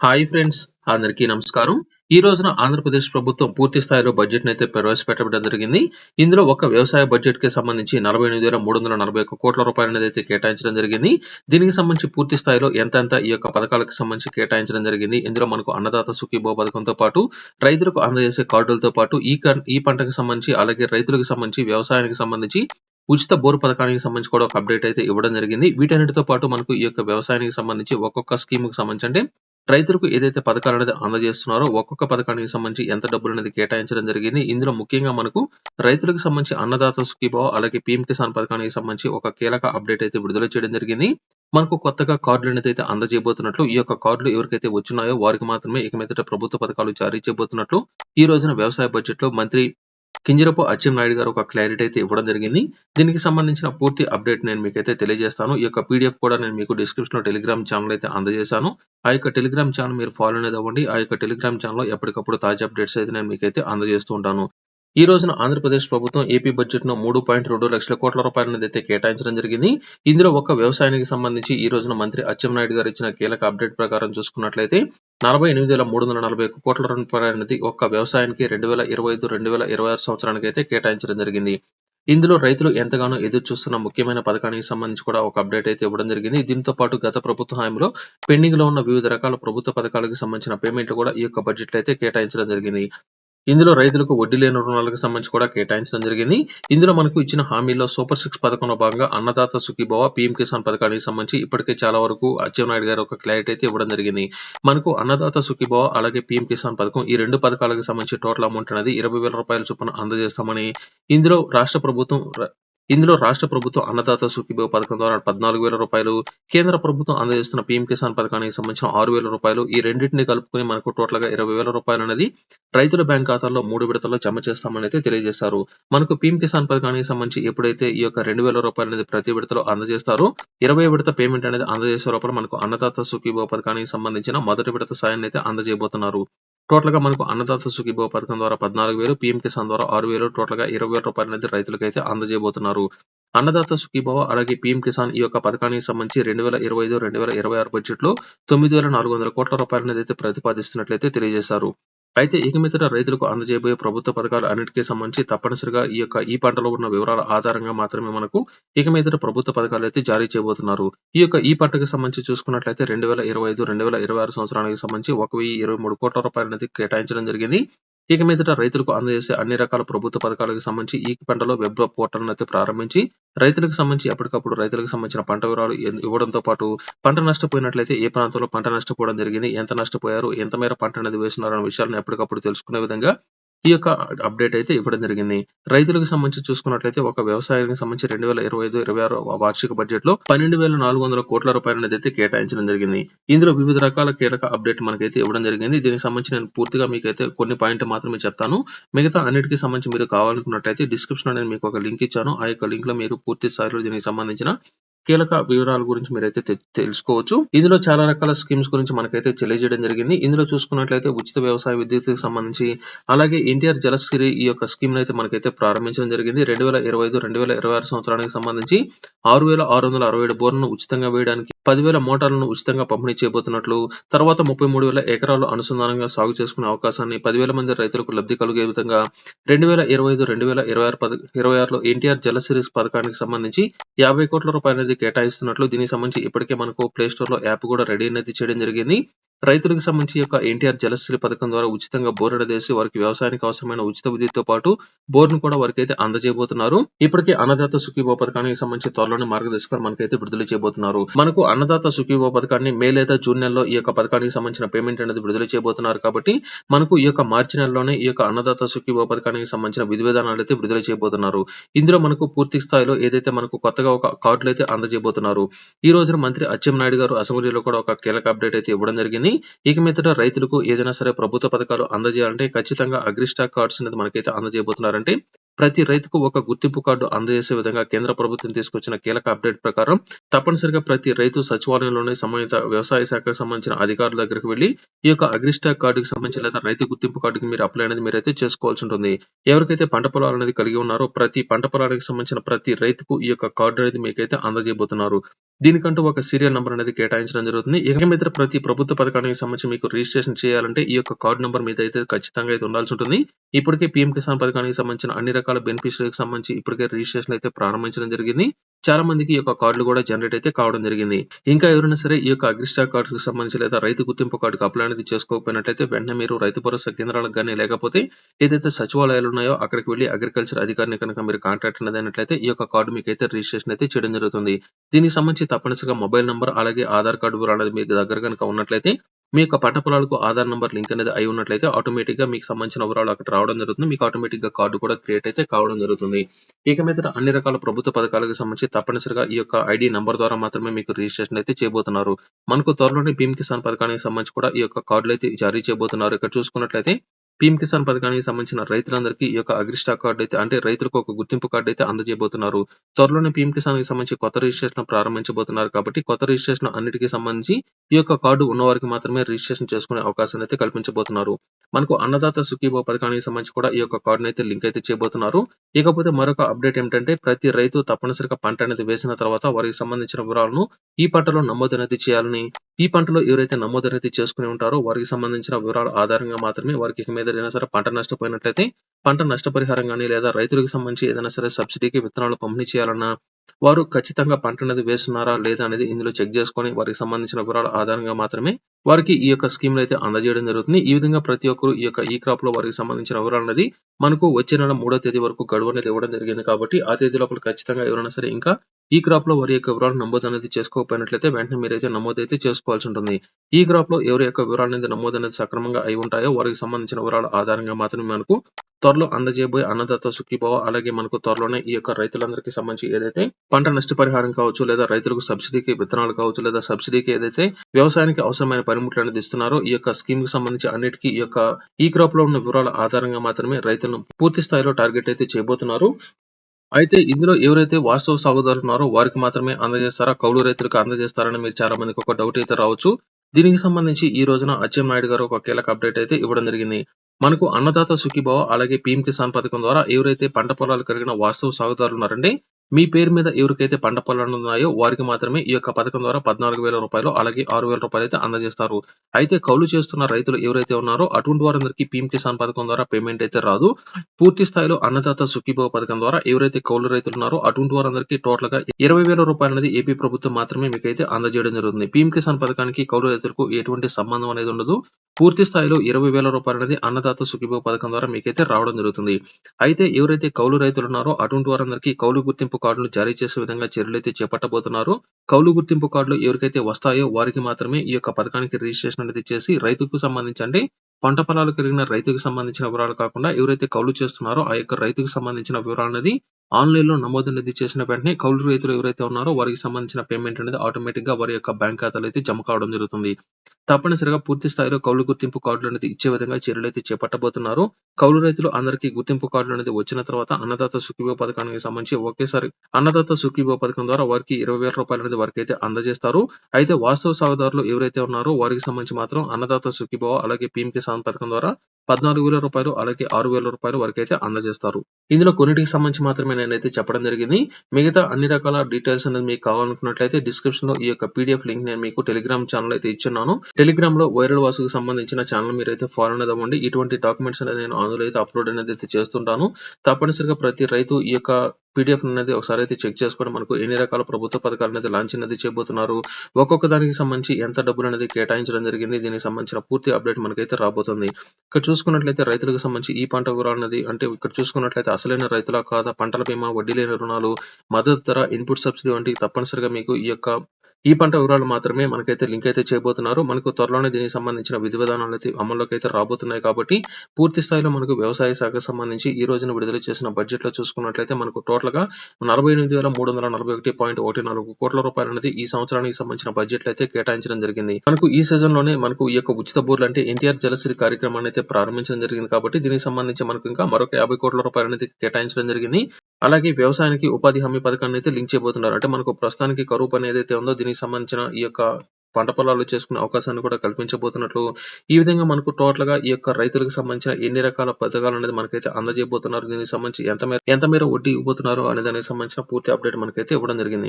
Hi friends అందరికీ నమస్కారం. ఈ రోజున ఆంధ్రప్రదేశ్ ప్రభుత్వం పూర్తి స్థాయిలో బడ్జెట్ అయితే ప్రవేశపెట్టడం జరిగింది. ఇందులో ఒక వ్యవసాయ బడ్జెట్కి సంబంధించి నలభై ఎనిమిది వేల మూడు వందల నలభై ఒక్క కోట్ల రూపాయలు అనేది అయితే కేటాయించడం జరిగింది. దీనికి సంబంధించి పూర్తి స్థాయిలో ఎంత ఈ యొక్క పథకాలకు సంబంధించి కేటాయించడం జరిగింది. ఇందులో మనకు అన్నదాత సుఖీభో పథకంతో పాటు రైతులకు అందజేసే కార్డులతో పాటు ఈ ఈ పంటకు సంబంధించి అలాగే రైతులకు సంబంధించి వ్యవసాయానికి సంబంధించి ఉచిత బోర్ పథకానికి సంబంధించి కూడా ఒక అప్డేట్ అయితే ఇవ్వడం జరిగింది. వీటన్నిటితో పాటు మనకు ఈ యొక్క వ్యవసాయానికి సంబంధించి ఒక్కొక్క స్కీమ్కి సంబంధించి అంటే రైతులకు ఏదైతే పథకాలు అనేది అందజేస్తున్నారో ఒక్కొక్క పథకానికి సంబంధించి ఎంత డబ్బులు అనేది కేటాయించడం జరిగింది. ఇందులో ముఖ్యంగా మనకు రైతులకు సంబంధించి అన్నదాత సుఖీభావ అలాగే పీఎం కిసాన్ పథకానికి సంబంధించి ఒక కీలక అప్డేట్ అయితే విడుదల చేయడం జరిగింది. మనకు కొత్తగా కార్డులు అనేది అయితే అందజేయబోతున్నట్లు ఈ యొక్క కార్డులు ఎవరికైతే వచ్చినాయో వారికి మాత్రమే ఇక మీదట ప్రభుత్వ పథకాలు జారీ చేయబోతున్నట్లు ఈ రోజున వ్యవసాయ బడ్జెట్లో మంత్రి కింజరపు అచ్చెన్నాయుడు గారు ఒక క్లారిటీ అయితే ఇవ్వడం జరిగింది. దీనికి సంబంధించిన పూర్తి అప్డేట్ నేను మీకైతే తెలియజేస్తాను. ఈ యొక్క పీడిఎఫ్ కూడా నేను మీకు డిస్క్రిప్షన్లో టెలిగ్రామ్ ఛానల్ అయితే అందజేశాను. ఆ యొక్క టెలిగ్రామ్ ఛానల్ మీరు ఫాలో అనేది అవ్వండి. ఆ యొక్క టెలిగ్రామ్ ఛానల్లో ఎప్పటికప్పుడు తాజా అప్డేట్స్ అయితే నేను మీకైతే అందజేస్తూ ఉంటాను. ఈ రోజున ఆంధ్రప్రదేశ్ ప్రభుత్వం ఏపీ బడ్జెట్ను మూడు పాయింట్ రెండు లక్షల కోట్ల రూపాయల అయితే కేటాయించడం జరిగింది. ఇందులో ఒక వ్యవసాయానికి సంబంధించి ఈ రోజున మంత్రి అచ్చెన్నాయుడు గారు ఇచ్చిన కీలక అప్డేట్ ప్రకారం చూసుకున్నట్లయితే నలభై ఎనిమిది వేల మూడు వందల నలభై ఒక్క కోట్ల రూపాయల అనేది ఒక్క వ్యవసాయానికి రెండు వేల ఇరవై ఐదు రెండు వేల ఇరవై ఆరు సంవత్సరానికి అయితే కేటాయించడం జరిగింది. ఇందులో రైతులు ఎంతగానో ఎదురు చూస్తున్న ముఖ్యమైన పథకానికి సంబంధించి కూడా ఒక అప్డేట్ అయితే ఇవ్వడం జరిగింది. దీంతో పాటు గత ప్రభుత్వ హయాంలో పెండింగ్లో ఉన్న వివిధ రకాల ప్రభుత్వ పథకాలకు సంబంధించిన పేమెంట్లు కూడా ఈ యొక్క బడ్జెట్ అయితే కేటాయించడం జరిగింది. ఇందులో రైతులకు వడ్డీ లేని రుణాలకు సంబంధించి కూడా కేటాయించడం జరిగింది. ఇందులో మనకు ఇచ్చిన హామీలో సూపర్ సిక్స్ పథకంలో భాగంగా అన్నదాత సుఖీభవ పీఎం కిసాన్ పథకానికి సంబంధించి ఇప్పటికే చాలా వరకు అచ్చెన్నాయుడు గారు ఒక క్లారిటీ అయితే ఇవ్వడం జరిగింది. మనకు అన్నదాత సుఖీభవ అలాగే పీఎం కిసాన్ పథకం ఈ రెండు పథకాలకు సంబంధించి టోటల్ అమౌంట్ అనేది ఇరవై వేల రూపాయల చొప్పున అందజేస్తామని ఇందులో రాష్ట్ర ప్రభుత్వం ఇందులో రాష్ట్ర ప్రభుత్వం అన్నదాత సుఖీభవ పథకం ద్వారా పద్నాలుగు వేల రూపాయలు కేంద్ర ప్రభుత్వం అందజేస్తున్న పీఎం కిసాన్ పథకానికి సంబంధించిన ఆరు వేల రూపాయలు ఈ రెండింటిని కలుపుకుని మనకు టోటల్గా ఇరవై వేల రూపాయలు అనేది రైతుల బ్యాంక్ ఖాతాల్లో మూడు విడతల్లో జమ చేస్తామని అయితే తెలియజేశారు. మనకు పీఎం కిసాన్ పథకానికి సంబంధించి ఎప్పుడైతే ఈ యొక్క రెండు వేల రూపాయలు అనేది ప్రతి విడతలో అందజేస్తారో ఇరవై విడత పేమెంట్ అనేది అందజేసే లోపల మనకు అన్నదాత సుఖీభవ పథకానికి సంబంధించిన మొదటి విడత సాయాన్ని అయితే అందజేయబోతున్నారు. టోటల్గా మనకు అన్నదాత సుఖీభవ పథకం ద్వారా పద్నాలుగు వేలు పీఎం కిసాన్ ద్వారా ఆరు వేలు టోటల్గా ఇరవై వేల రూపాయలు అనేది రైతులకు అయితే అందజేయబోతున్నారు. అన్నదాత సుఖీభవ అలాగే పీఎం కిసాన్ ఈ యొక్క పథకానికి సంబంధించి రెండు వేల ఇరవై ఐదు రెండు వేల ఇరవై ఆరు బడ్జెట్లో తొమ్మిది వేల నాలుగు వందల కోట్ల రూపాయలు అయితే ప్రతిపాదిస్తున్నట్లయితే తెలియజేశారు. అయితే ఇక మీదట రైతులకు అందజేయబోయే ప్రభుత్వ పథకాలు అన్నిటికీ సంబంధించి తప్పనిసరిగా ఈ యొక్క ఈ పంటలో ఉన్న వివరాల ఆధారంగా మాత్రమే మనకు ఇక మీదట ప్రభుత్వ పథకాలు అయితే జారీ చేయబోతున్నారు. ఈ యొక్క ఈ పంటకు సంబంధించి చూసుకున్నట్లయితే రెండు వేల ఇరవై ఐదు రెండు వేల ఇరవై ఆరు సంవత్సరానికి సంబంధించి ఒక వెయ్యి ఇరవై మూడు కోట్ల రూపాయలు అనేది కేటాయించడం జరిగింది. ఇక మీదట రైతులకు అందజేసే అన్ని రకాల ప్రభుత్వ పథకాలకు సంబంధించి ఈ పంటలో వెబ్ పోర్టల్ అయితే ప్రారంభించి రైతులకు సంబంధించి ఎప్పటికప్పుడు రైతులకు సంబంధించిన పంట వివరాలు ఇవ్వడంతో పాటు పంట నష్టపోయినట్లయితే ఏ ప్రాంతంలో పంట నష్టపోవడం జరిగింది ఎంత నష్టపోయారు ఎంత మేర పంట అనేది వేస్తున్నారు అనే విషయాలను ఎప్పటికప్పుడు తెలుసుకునే విధంగా ఈ యొక్క అప్డేట్ అయితే ఇవ్వడం జరిగింది. రైతులకు సంబంధించి చూసుకున్నట్లయితే ఒక వ్యవసాయానికి సంబంధించి రెండు వేల ఇరవై ఐదు ఇరవై ఆరు వార్షిక బడ్జెట్లో పన్నెండు వేల నాలుగు వందల కోట్ల రూపాయలు అనేది అయితే కేటాయించడం జరిగింది. ఇందులో వివిధ రకాల కీలక అప్డేట్ మనకైతే ఇవ్వడం జరిగింది. దీనికి సంబంధించి నేను పూర్తిగా మీకైతే కొన్ని పాయింట్ మాత్రమే చెప్తాను. మిగతా అన్నిటికి సంబంధించి మీరు కావాలనుకున్నట్లయితే డిస్క్రిప్షన్లో నేను మీకు ఒక లింక్ ఇచ్చాను. ఆ యొక్క లింక్లో మీరు పూర్తి స్థాయిలో దీనికి సంబంధించిన కీలక వివరాల గురించి మీరైతే తెలుసుకోవచ్చు. ఇందులో చాలా రకాల స్కీమ్స్ గురించి మనకైతే తెలియజేయడం జరిగింది. ఇందులో చూసుకున్నట్లయితే ఉచిత వ్యవసాయ విద్యుత్ సంబంధించి అలాగే ఎన్టీఆర్ జలశ్రీ ఈ యొక్క స్కీమ్ అయితే మనకైతే ప్రారంభించడం జరిగింది. రెండు వేల ఇరవై ఐదు రెండు వేల ఇరవై ఆరు సంవత్సరానికి సంబంధించి ఆరు వేల ఆరు వందల అరవై ఏడు బోర్లను ఉచితంగా వేయడానికి పదివేల మోటార్లను ఉచితంగా పంపిణీ చేయబోతున్నట్లు తర్వాత ముప్పై మూడు వేల ఎకరాలు అనుసంధానంగా సాగు చేసుకునే అవకాశాన్ని పదివేల మంది రైతులకు లబ్ధి కలిగే విధంగా రెండు వేల ఇరవై ఐదు రెండు వేల ఇరవై ఆరు పద- ఇరవై ఆరులో ఎన్టీఆర్ జలసిరీ పథకానికి సంబంధించి యాభై కోట్ల రూపాయలు అనేది కేటాయిస్తున్నట్లు దీనికి సంబంధించి ఇప్పటికే మనకు ప్లే స్టోర్లో యాప్ కూడా రెడీ అనేది చేయడం జరిగింది. రైతులకు సంబంధించి యొక్క ఎన్టీఆర్ జలశ్రీ పథకం ద్వారా ఉచితంగా బోర్ అనేది వారికి వ్యవసాయానికి అవసరమైన ఉచిత విద్యుత్తో పాటు బోర్ను కూడా వారికి అయితే అందజేయబోతున్నారు. ఇప్పటికే అన్నదాత సుఖీభో పథకానికి సంబంధించి త్వరలోనే మార్గదర్శకాలు మనకైతే విడుదల చేయబోతున్నారు. మనకు అన్నదాత సుఖీభో పథకాన్ని మే లేదా జూన్ నెలలో ఈ యొక్క పథకానికి సంబంధించిన పేమెంట్ అనేది విడుదల చేయబోతున్నారు కాబట్టి మనకు ఈ యొక్క మార్చి నెలలోనే ఈ యొక్క అన్నదాత సుఖీభో పథకానికి సంబంధించిన విధి విధానాలు అయితే విడుదల చేయబోతున్నారు. ఇందులో మనకు పూర్తి స్థాయిలో ఏదైతే మనకు కొత్తగా ఒక కార్డులు అయితే అందజేయబోతున్నారు. ఈ రోజున మంత్రి అచ్చెన్నాయుడు గారు అసెంబ్లీలో కూడా ఒక కీలక అప్డేట్ అయితే ఇవ్వడం జరిగింది. ఇక మీదట రైతులకు ఏదైనా సరే ప్రభుత్వ పథకాలు అందజేయాలంటే ఖచ్చితంగా అగ్రిస్టాక్ కార్డ్స్ అనేది మనకైతే అందజేయబోతున్నారంటే ప్రతి రైతుకు ఒక గుర్తింపు కార్డు అందజేసే విధంగా కేంద్ర ప్రభుత్వం తీసుకొచ్చిన కీలక అప్డేట్ ప్రకారం తప్పనిసరిగా ప్రతి రైతు సచివాలయంలోని సంబంధిత వ్యవసాయ శాఖకు సంబంధించిన అధికారుల దగ్గరికి వెళ్ళి ఈ యొక్క అగ్రిస్టాక్ కార్డుకి సంబంధించి లేదా రైతు గుర్తింపు కార్డుకి మీరు అప్లై అనేది మీరైతే చేసుకోవాల్సి ఉంటుంది. ఎవరికైతే పంట పొలాలు అనేది కలిగి ఉన్నారో ప్రతి పంట పొలానికి సంబంధించిన ప్రతి రైతుకు ఈ యొక్క కార్డు అనేది మీకైతే అందజేయబోతున్నారు. దీనికంటూ ఒక సీరియల్ నంబర్ అనేది కేటాయించడం జరుగుతుంది. ఇక మీద ప్రతి ప్రభుత్వ పథకానికి సంబంధించి మీకు రిజిస్ట్రేషన్ చేయాలంటే ఈ యొక్క కార్డు నంబర్ మీద అయితే ఖచ్చితంగా అయితే ఉండాల్సి ఉంటుంది. ఇప్పటికే పీఎం కిసాన్ పథకానికి సంబంధించిన అన్ని రకాల బెనిఫిషరీకి సంబంధించి ఇప్పటికే రిజిస్ట్రేషన్ అయితే ప్రారంభించడం జరిగింది. చాలా మందికి ఈ యొక్క కార్డులు కూడా జనరేట్ అయితే కావడం జరిగింది. ఇంకా ఎవరైనా సరే ఈ యొక్క అగ్రిస్టార్ కార్డుకి సంబంధించి లేదా రైతు గుర్తింపు కార్డుకి అప్లై అనేది చేసుకోకపోయినట్లయితే వెంటనే మీరు రైతు భరోసా కేంద్రాలకు కానీ లేకపోతే ఏదైతే సచివాలయాలు ఉన్నాయో అక్కడికి వెళ్ళి అగ్రికల్చర్ అధికారిని కనుక మీరు కాంటాక్ట్ అనేది అయినట్లయితే ఈ యొక్క కార్డు మీకు అయితే రిజిస్ట్రేషన్ అయితే చేయడం జరుగుతుంది. దీనికి సంబంధించి తప్పనిసరిగా మొబైల్ నంబర్ అలాగే ఆధార్ కార్డు వివరాలు అనేది మీకు దగ్గర కనుక ఉన్నట్లయితే మీ యొక్క పంట పొలాలకు ఆధార్ నంబర్ లింక్ అనేది అయి ఉన్నట్లయితే ఆటోమేటిక్గా మీకు సంబంధించిన వివరాలు అక్కడ రావడం జరుగుతుంది. మీకు ఆటోమేటిక్గా కార్డు కూడా క్రియేట్ అయితే కావడం జరుగుతుంది. ఇక మీద అన్ని రకాల ప్రభుత్వ పథకాలకు సంబంధించి తప్పనిసరిగా ఈ యొక్క ఐడి నంబర్ ద్వారా మాత్రమే మీకు రిజిస్ట్రేషన్ అయితే చేయబోతున్నారు. మనకు త్వరలోనే పీఎం కిసాన్ పథకానికి సంబంధించి కూడా ఈ యొక్క కార్డులు అయితే జారీ చేయబోతున్నారు. ఇక్కడ చూసుకున్నట్లయితే పీఎం కిసాన్ పథకానికి సంబంధించిన రైతులందరికీ ఈ యొక్క అగ్రిస్టా కార్డు అయితే అంటే రైతులకు ఒక గుర్తింపు కార్డు అయితే అందజేయబోతున్నారు. త్వరలోనే పీఎం కిసాన్కి సంబంధించి కొత్త రిజిస్ట్రేషన్ ప్రారంభించబోతున్నారు కాబట్టి కొత్త రిజిస్ట్రేషన్ అన్నిటికీ సంబంధించి ఈ యొక్క కార్డు ఉన్నవారికి మాత్రమే రిజిస్ట్రేషన్ చేసుకునే అవకాశం అయితే కల్పించబోతున్నారు. మనకు అన్నదాత సుఖీభో పథకానికి సంబంధించి కూడా ఈ యొక్క కార్డును అయితే లింక్ అయితే చేయబోతున్నారు. ఇకపోతే మరొక అప్డేట్ ఏమిటంటే ప్రతి రైతు తప్పనిసరిగా పంట అనేది వేసిన తర్వాత వారికి సంబంధించిన వివరాలను ఈ పంటలో నమోదు అనేది చేయాలని ఈ పంటలో ఎవరైతే నమోదు అనేది చేసుకుని ఉంటారో వారికి సంబంధించిన వివరాల ఆధారంగా మాత్రమే వారికి ఇక మీద సరే పంట నష్టపోయినట్లయితే పంట నష్టపరిహారం కానీ లేదా రైతులకు సంబంధించి ఏదైనా సరే సబ్సిడీకి విత్తనాలు పంపిణీ చేయాలన్నా వారు ఖచ్చితంగా పంట అనేది వేస్తున్నారా లేదా అనేది ఇందులో చెక్ చేసుకొని వారికి సంబంధించిన వివరాల ఆధారంగా మాత్రమే వారికి ఈ యొక్క స్కీమ్లు అయితే అందజేయడం జరుగుతుంది. ఈ విధంగా ప్రతి ఒక్కరు ఈ యొక్క ఈ క్రాప్లో వారికి సంబంధించిన వివరాలు అనేది మనకు వచ్చే నెల మూడో తేదీ వరకు గడువు అనేది ఇవ్వడం జరిగింది కాబట్టి ఆ తేదీ లోపల ఖచ్చితంగా ఎవరైనా సరే ఇంకా ఈ క్రాప్లో వారి యొక్క వివరాలు నమోదు అనేది చేసుకోకపోయినట్లయితే వెంటనే మీరైతే నమోదు అయితే చేసుకోవాల్సి ఉంటుంది. ఈ క్రాప్లో ఎవరి యొక్క వివరాలు అనేది నమోదు అనేది సక్రమంగా అయి ఉంటాయో వారికి సంబంధించిన వివరాల ఆధారంగా మాత్రమే మనకు త్వరలో అందజేయబోయే అన్నదాత సుఖీభావ అలాగే మనకు త్వరలోనే ఈ యొక్క రైతులందరికీ సంబంధించి ఏదైతే పంట నష్టపరిహారం కావచ్చు లేదా రైతులకు సబ్సిడీకి విత్తనాలు కావచ్చు లేదా సబ్సిడీకి ఏదైతే వ్యవసాయానికి అవసరమైన పనిముట్లు అనేది ఇస్తున్నారో ఈ యొక్క స్కీమ్కి సంబంధించి అన్నిటికీ ఈ యొక్క ఈ క్రాప్లో ఉన్న వివరాల ఆధారంగా మాత్రమే రైతులను పూర్తి స్థాయిలో టార్గెట్ అయితే చేయబోతున్నారు. అయితే ఇందులో ఎవరైతే వాస్తవ సాగుదారులు ఉన్నారో వారికి మాత్రమే అందజేస్తారా? కౌలు రైతులకు అందజేస్తారని మీరు చాలా మందికి ఒక డౌట్ అయితే రావచ్చు. దీనికి సంబంధించి ఈ రోజున అచ్చెం నాయుడు గారు ఒక కీలక అప్డేట్ అయితే ఇవ్వడం జరిగింది. మనకు అన్నదాత సుఖీభావ అలాగే పీఎం కిసాన్ పథకం ద్వారా ఎవరైతే పంట పొలాలు కలిగిన వాస్తవ సాగుదారులు ఉన్నారండి మీ పేరు మీద ఎవరికైతే పంట పొలాలు ఉన్నాయో వారికి మాత్రమే ఈ యొక్క పథకం ద్వారా పద్నాలుగు వేల రూపాయలు అలాగే ఆరు వేల రూపాయలు అయితే అందజేస్తారు. అయితే కౌలు చేస్తున్న రైతులు ఎవరైతే ఉన్నారో అటువంటి వారందరికీ పీఎం కిసాన్ పథకం ద్వారా పేమెంట్ అయితే రాదు. పూర్తి స్థాయిలో అన్నదాత సుఖీభవ పథకం ద్వారా ఎవరైతే కౌలు రైతులు ఉన్నారో అటువంటి వారందరికీ టోటల్గా ఇరవై వేల రూపాయలు అనేది ఏపీ ప్రభుత్వం మాత్రమే మీకైతే అందజేయడం జరుగుతుంది. పీఎం కిసాన్ పథకానికి కౌలు రైతులకు ఎటువంటి సంబంధం అనేది ఉండదు. పూర్తి స్థాయిలో ఇరవై వేల రూపాయలు అనేది అన్నదాత సుఖీభో పథకం ద్వారా మీకైతే రావడం జరుగుతుంది. అయితే ఎవరైతే కౌలు రైతులు ఉన్నారో అటువంటి వారందరికీ కౌలు గుర్తింపు కార్డులు జారీ చేసే విధంగా చర్యలు అయితే చేపట్టబోతున్నారు కౌలు గుర్తింపు కార్డులు ఎవరికైతే వస్తాయో వారికి మాత్రమే ఈ యొక్క పథకానికి రిజిస్ట్రేషన్ అనేది చేసి రైతుకు సంబంధించి పంట పొలాలు కలిగిన రైతుకు సంబంధించిన వివరాలు కాకుండా ఎవరైతే కౌలు చేస్తున్నారో ఆ యొక్క రైతుకు సంబంధించిన వివరాలు అనేది ఆన్లైన్లో నమోదు అనేది చేసిన వెంటనే కౌలు రైతులు ఎవరైతే ఉన్నారో వారికి సంబంధించిన పేమెంట్ అనేది ఆటోమేటిక్గా వారి యొక్క బ్యాంక్ ఖాతాలో అయితే జమ కావడం జరుగుతుంది. తప్పనిసరిగా పూర్తి స్థాయిలో కౌలు గుర్తింపు కార్డులు అనేది ఇచ్చే విధంగా చర్యలు అయితే చేపట్టబోతున్నారు. కౌలు రైతులు అందరికీ గుర్తింపు కార్డులు అనేది వచ్చిన తర్వాత అన్నదాత సుఖీభో పథకానికి సంబంధించి ఒకేసారి అన్నదాత సుఖీభో పథకం ద్వారా వారికి ఇరవై వేల రూపాయలు అనేది వారికి అయితే అందజేస్తారు. అయితే వాస్తవ సాగుదారులు ఎవరైతే ఉన్నారో వారికి సంబంధించి మాత్రం అన్నదాత సుఖీభో అలాగే పీఎం కిసాన్ పథకం ద్వారా పద్నాలుగు వేల రూపాయలు అలాగే ఆరు వేల రూపాయలు వరకు అయితే అందజేస్తారు. ఇందులో కొన్నిటికి సంబంధించి మాత్రమే నేనైతే చెప్పడం జరిగింది. మిగతా అన్ని రకాల డీటెయిల్స్ అనేది మీకు కావాలనుకున్నట్లయితే డిస్క్రిప్షన్లో ఈ యొక్క పీడిఎఫ్ లింక్ నేను మీకు టెలిగ్రామ్ ఛానల్ అయితే ఇచ్చున్నాను. టెలిగ్రామ్లో వైరల్ వాసుకు సంబంధించిన ఛానల్ మీరు అయితే ఫాలో అనేది అవ్వండి ఇటువంటి డాక్యుమెంట్స్ అనేది నేను అందులో అయితే అప్లోడ్ అనేది అయితే చేస్తుంటాను. తప్పనిసరిగా ప్రతి రైతు ఈ యొక్క పీడిఎఫ్ అనేది ఒకసారి అయితే చెక్ చేసుకొని మనకు ఎన్ని రకాల ప్రభుత్వ పథకాలు అనేది లాంచ్ అనేది చేయబోతున్నారు ఒక్కొక్క దానికి సంబంధించి ఎంత డబ్బులు అనేది కేటాయించడం జరిగింది దీనికి సంబంధించిన పూర్తి అప్డేట్ మనకైతే రాబోతుంది. ఇక్కడ చూసుకున్నట్లయితే రైతులకు సంబంధించి ఈ పంట వివరాలు అనేది అంటే ఇక్కడ చూసుకున్నట్లయితే అసలైన రైతుల కాదా పంటల బీమా వడ్డీ లేని రుణాలు మద్దతు ధర ఇన్పుట్ సబ్సిడీ వంటి తప్పనిసరిగా మీకు ఈ యొక్క ఈ పంట వివరాలు మాత్రమే మనకైతే లింక్ అయితే చేయబోతున్నారు. మనకు త్వరలోనే దీనికి సంబంధించిన విధి విధానాలు అయితే అమల్లోకి అయితే రాబోతున్నాయి కాబట్టి పూర్తి స్థాయిలో మనకు వ్యవసాయ శాఖకు సంబంధించి ఈ రోజున విడుదల చేసిన బడ్జెట్లో చూసుకున్నట్లయితే మనకు టోటల్గా నలభై ఎనిమిది వేల మూడు వందల నలభై ఒకటి పాయింట్ ఒకటి నాలుగు కోట్ల రూపాయలు అనేది ఈ సంవత్సరానికి సంబంధించిన బడ్జెట్ అయితే కేటాయించడం జరిగింది. మనకు ఈ సీజన్లోనే మనకు ఈ యొక్క ఉచిత బోర్లు అంటే ఎన్టీఆర్ జలశ్రీ కార్యక్రమాన్ని అయితే ప్రారంభించడం జరిగింది కాబట్టి దీనికి సంబంధించి మనకు ఇంకా మరొక యాభై కోట్ల రూపాయలు అనేది కేటాయించడం జరిగింది. అలాగే వ్యవసాయానికి ఉపాధి హామీ పథకాన్ని అయితే లింక్ చేయబోతున్నారు. అంటే మనకు ప్రస్తుతానికి కరువు పని ఏదైతే ఉందో దీనికి సంబంధించిన ఈ యొక్క పంట పొలాలు చేసుకునే అవకాశాన్ని కూడా కల్పించబోతున్నట్లు ఈ విధంగా మనకు టోటల్గా ఈ యొక్క రైతులకు సంబంధించిన ఎన్ని రకాల పథకాలు అనేది మనకైతే అందజేయబోతున్నారు. దీనికి సంబంధించి ఎంత మేర ఎంత మేర వడ్డీ ఇవ్వబోతున్నారు అనే దానికి సంబంధించిన పూర్తి అప్డేట్ మనకైతే ఇవ్వడం జరిగింది.